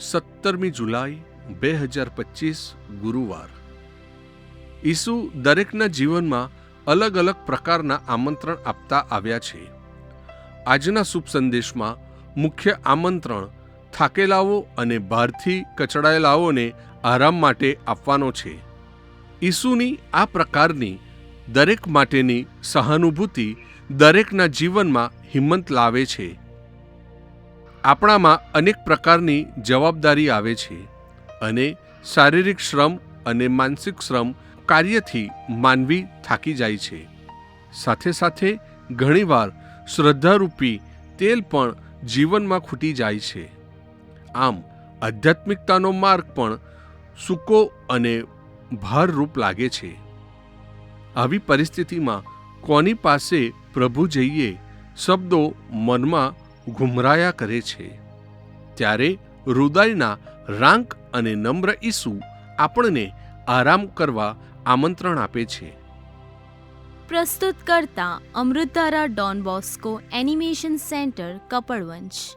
સત્તરમી જુલાઈ, બે હજાર પચીસ, ગુરુવાર. ઈસુ દરેકના જીવનમાં અલગ અલગ પ્રકારના આમંત્રણ આપતા આવ્યા છે. આજના શુભ સંદેશમાં મુખ્ય આમંત્રણ થાકેલાઓ અને ભારથી કચડાયેલાઓને આરામ માટે આપવાનો છે. ઈસુની આ પ્રકારની દરેક માટેની સહાનુભૂતિ દરેકના જીવનમાં હિંમત લાવે છે. આપણામાં અનેક પ્રકારની જવાબદારી આવે છે અને શારીરિક શ્રમ અને માનસિક શ્રમ કાર્યથી માનવી થાકી જાય છે. સાથે સાથે ઘણીવાર શ્રદ્ધારૂપી તેલ પણ જીવનમાં ખૂટી જાય છે. આમ આધ્યાત્મિકતાનો માર્ગ પણ સૂકો અને ભારરૂપ લાગે છે. આવી પરિસ્થિતિમાં કોની પાસે પ્રભુ જઈએ શબ્દો મનમાં ઘુમરાયા કરે છે. ત્યારે હૃદયના રાંક અને નમ્ર ઈસુ આપણને આરામ કરવા આમંત્રણ આપે છે. પ્રસ્તુત કરતા અમૃતારા Don Bosco animation centre Kapadvanj